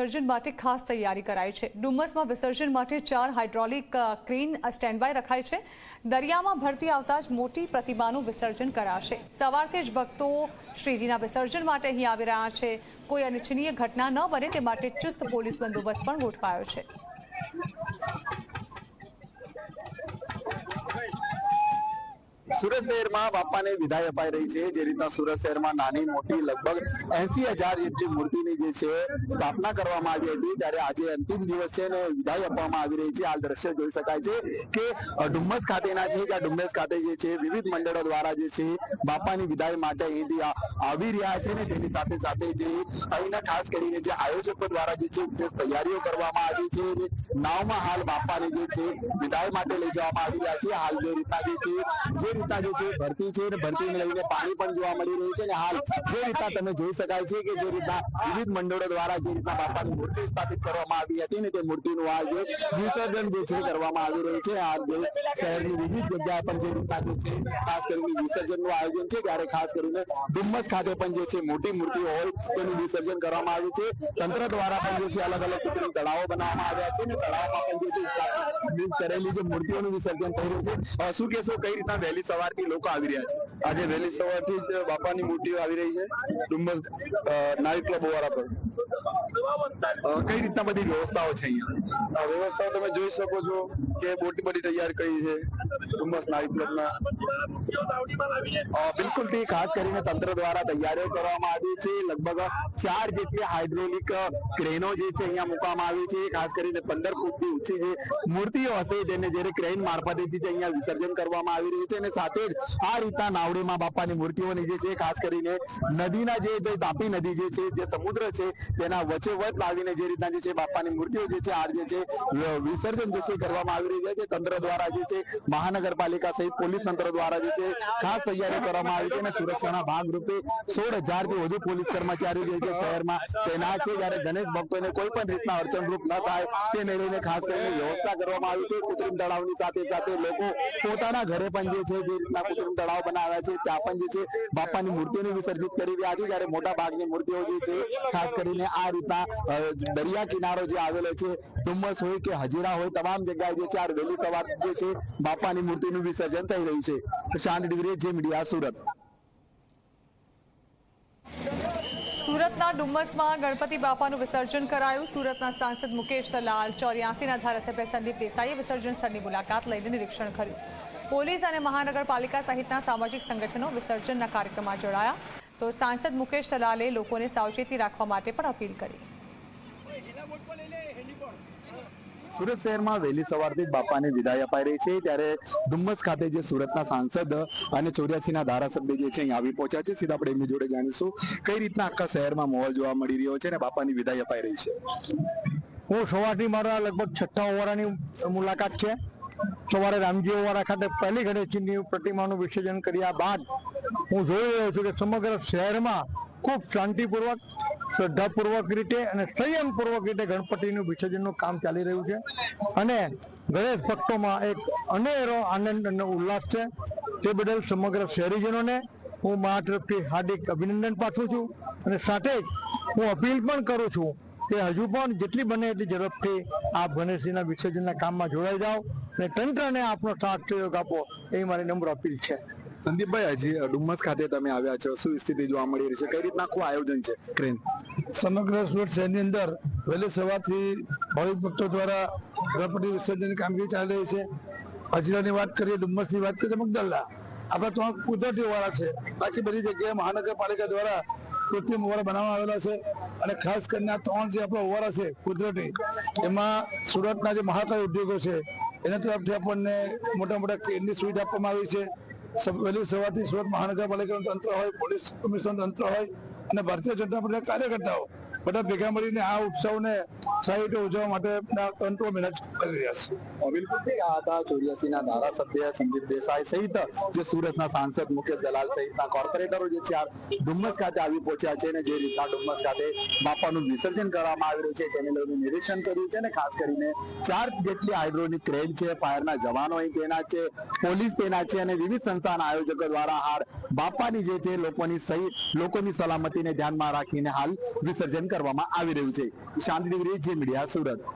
વિસર્જન માટે ખાસ તૈયારી કરાઈ છે. ડુમસમાં વિસર્જન માટે ચાર હાઇડ્રોલિક ક્રેન સ્ટેન્ડબાય રખાય છે. દરિયામાં ભરતી આવતા જ મોટી પ્રતિમાનું વિસર્જન કરાશે. સવારથી જ ભક્તો શ્રીજીના વિસર્જન માટે અહીં આવી રહ્યા છે. કોઈ અનિચ્છનીય ઘટના ન બને તે માટે ચુસ્ત પોલીસ બંદોબસ્ત પણ ગોઠવાયો છે. સુરત શહેરમાં બાપાને વિદાય અપાઈ રહી છે. જે રીતના સુરત શહેરમાં નાની, મોટી, લગભગ એસી જેટલી મૂર્તિની જે છે, સ્થાપના કરવામાં આવી હતી. ત્યારે આજે અંતિમ દિવસ છે અને વિદાય આપવામાં આવી રહી છે. હાલ દ્રશ્ય જોઈ શકાય છે કે ડુમ્મસ ખાતેના છે કે ડુમ્મસ ખાતે જે છે, વિવિધ મંડળો દ્વારા જે છે, બાપાની વિદાય માટે અહીંથી આવી રહ્યા છે ને તેની સાથે સાથે જે અહીંના ખાસ કરીને જે આયોજકો દ્વારા જે છે, વિશેષ તૈયારીઓ કરવામાં આવી છે નાવમાં હાલ બાપાને જે છે, વિદાય માટે લઈ જવામાં આવી રહ્યા છે. હાલ જે રીતના જે છે, જે રીતના જે છે, ભરતી છે ને ભરતીને લઈને પાણી પણ જોવા મળી રહ્યું છે અને હાલ જે રીતના તમે જોઈ શકાય છે કે જે રીતના વિવિધ મંડળો દ્વારા જે રીતના બાપાની મૂર્તિ સ્થાપિત કરવામાં આવી હતી ને તે મૂર્તિનું હાલ જે વિસર્જન જે છે કરવામાં આવી રહ્યું છે. હાલ જે શહેરની વિવિધ જગ્યાએ પણ જે રીતના જે છે, ખાસ કરીને વિસર્જનનું આયોજન છે, ત્યારે ખાસ કરીને ડુમ્મસ ખાતે પણ જે છે મોટી મૂર્તિઓ હોય તેનું વિસર્જન કરવામાં આવ્યું છે. તંત્ર દ્વારા પણ જે છે અલગ અલગ કૃત્રિમ તળાવો બનાવવામાં આવ્યા છે અને તળાવમાં પણ જે છે કરેલી જે મૂર્તિઓનું વિસર્જન થઈ રહ્યું છે. શું કહેશો કઈ રીતના વહેલી સવારથી લોકો આવી રહ્યા છે. આજે વહેલી સવારથી જ બાપાની મૂર્તિઓ આવી રહી છે, ડુમ્મસ નાઇટ ક્લબ વાળા પર. કઈ રીતના બધી વ્યવસ્થાઓ છે અહીંયા? આ વ્યવસ્થા તમે જોઈ શકો છો કે મોટી બધી તૈયાર કરી છે. ડુમ્મસ નાઇટ ક્લબના. અ, બિલકુલથી ખાસ કરીને તંત્ર દ્વારા તૈયારીઓ કરવામાં આવી છે. લગભગ ચાર જેટલી હાઇડ્રોલિક ક્રેનો જે છે અહીંયા મૂકવામાં આવી છે. ખાસ કરીને પંદર ફૂટથી ઊંચી જે મૂર્તિઓ હશે તેને જ્યારે ક્રેન મારફતે જે અહીંયા વિસર્જન કરવામાં આવી રહ્યું છે. અને સાથે જ આ રીતના નાવડીમાં બાપાની મૂર્તિઓની જે છે ખાસ કરીને નદીના જે તાપી નદી જે છે જે સમુદ્ર છે તેના વચ્ચે વચ લાવીને જે રીતના જે છે બાપાની મૂર્તિઓ જે છે આ જે છે વિસર્જન જે છે કરવામાં આવી રહી છે. તંત્ર દ્વારા જે છે મહાનગરપાલિકા સહિત પોલીસ તંત્ર દ્વારા જે છે ખાસ તૈયારી કરવામાં આવી છે અને સુરક્ષાના ભાગરૂપે સોળ હજારથી વધુ પોલીસ કર્મચારીઓ જે શહેરમાં તૈનાત છે. જ્યારે ગણેશ ભક્તોને કોઈ પણ રીતના અડચણરૂપ ન થાય તેને લઈને ખાસ કરીને વ્યવસ્થા કરવામાં આવી છે. કૃત્રિમ તળાવની સાથે સાથે લોકો પોતાના ઘરે પણ જે છે, જે રીતના કૃત્રિમ તળાવ બનાવ્યા છે, ત્યાં પણ જે છે બાપાની મૂર્તિઓને વિસર્જિત કરી રહ્યા છે. જ્યારે મોટા ભાગની મૂર્તિઓ જે છે, ખાસ કરીને આ રીતના દરિયા કિનારો જે આવેલો છે, ડુમ્મસ હોય કે હજીરા હોય, તમામ જગ્યાએ જે છે, આ વહેલી સવાર જે છે બાપાની મૂર્તિનું વિસર્જન થઈ રહ્યું છે. શાંત ડિગ્રી જે મીડિયા સુરત. સુરતના ડુમ્મસમાં ગણપતિ બાપાનું વિસર્જન કરાયું. સુરતના સાંસદ મુકેશ સલાલ, ચોર્યાસીના ધારાસભ્ય સંદીપ દેસાઈએ વિસર્જન સ્થળની મુલાકાત લઈને નિરીક્ષણ કર્યું. પોલીસ અને મહાનગરપાલિકા સહિતના સામાજિક સંગઠનો વિસર્જનના કાર્યક્રમમાં જોડાયા. તો સાંસદ મુકેશ સલાલે લોકોને સાવચેતી રાખવા માટે પણ અપીલ કરી. સુરત શહેરમાં વહેલી સવારથી બાપાને વિદાય અપાઈ રહી છે. ત્યારે ડુમ્મસ ખાતે જે સુરતના સાંસદ અને ચોર્યાસીના ધારાસભ્ય જે છે, અહીં આવી પહોંચ્યા છે. સીધા આપણે એમની જોડે જાણીશું કઈ રીતના આખા શહેરમાં માહોલ જોવા મળી રહ્યો છે અને બાપાની વિદાય અપાઈ રહી છે. હું સવારથી મારા લગભગ છઠ્ઠા ઓવારાની મુલાકાત છે. સવારે રામજી ઓવારા ખાતે પહેલી ગણેશજીની પ્રતિમાનું વિસર્જન કર્યા બાદ હું જોઈ રહ્યો છું કે સમગ્ર શહેરમાં ખૂબ શાંતિપૂર્વક શ્રદ્ધાપૂર્વક રીતે અને સંયમપૂર્વક રીતે ગણપતિનું વિસર્જનનું કામ ચાલી રહ્યું છે. અને ગણેશ ભક્તોમાં એક અનેરો આનંદ અને ઉલ્લાસ છે. તે બદલ સમગ્ર શહેરીજનોને હું મારા તરફથી હાર્દિક અભિનંદન પાઠવું છું અને સાથે જ હું અપીલ પણ કરું છું કે હજુ પણ જેટલી બને એટલી ઝડપથી આપ ગણેશજીના વિસર્જનના કામમાં જોડાઈ જાઓ અને તંત્રને આપનો સાથ સહયોગ આપો એ મારી નમ્ર અપીલ છે. સંદીપભાઈ, હજી ડુમ્મસ ખાતે તમે આવ્યા છો. શું સ્થિતિ જોવા મળી રહી છે? કઈ રીતના આખું આયોજન છે ક્રેન? સમગ્ર સુરત શહેરની અંદર વહેલી સવારથી ભાવિક ભક્તો દ્વારા ગણપતિ વિસર્જનની કામગીરી ચાલી રહી છે. હજીરાની વાત કરીએ ડુમ્મસની વાત કરીએ મગદલ્લા આપણા ત્રણ કુદરતી વાળા છે. બાકી બધી જગ્યાએ મહાનગરપાલિકા દ્વારા કૃત્રિમ ઓવારા બનાવવામાં આવેલા છે અને ખાસ કરીને આ ત્રણ જે આપણા ઓવારા છે કુદરતી, એમાં સુરતના જે મહાકાય ઉદ્યોગો છે, એના તરફથી આપણને મોટા મોટા ક્રેનની સુવિધા આપવામાં આવી છે. વહેલી સવારથી સુરત મહાનગરપાલિકાનું તંત્ર હોય, પોલીસ કમિશનર તંત્ર હોય અને ભારતીય જનતા પાર્ટીના કાર્યકર્તાઓ બધા ભેગા મળીને આ ઉત્સવને સારી રીતે ઉજવવા માટે તંત્રો મહેનત કરી રહ્યા છે. બિલકુલ. આ હતા ચોર્યાસીના ધારાસભ્ય સંદીપ દેસાઈ સહિત જે સુરતના સાંસદ મુકેશ દલાલ સહિતના કોર્પોરેટરો જે ચાર ડુમ્મસ ખાતે આવી પહોંચ્યા છે અને જે રીતના ડુમ્મસ ખાતે બાપાનું વિસર્જન કરવામાં આવી રહ્યું છે, તેને લઈને નિરીક્ષણ કર્યું છે અને ખાસ કરીને ચાર જેટલી હાઇડ્રોની ક્રેન છે, ફાયરના જવાનો અહીં તૈનાત છે, પોલીસ તૈનાત છે અને વિવિધ સંસ્થાના આયોજકો દ્વારા હાર બાપાની જે છે, લોકોની સહી, લોકોની સલામતીને ધ્યાનમાં રાખીને હાલ વિસર્જન કરવામાં આવી રહ્યું છે. શાંતિ ડિગ્રી જે મીડિયા સુરત.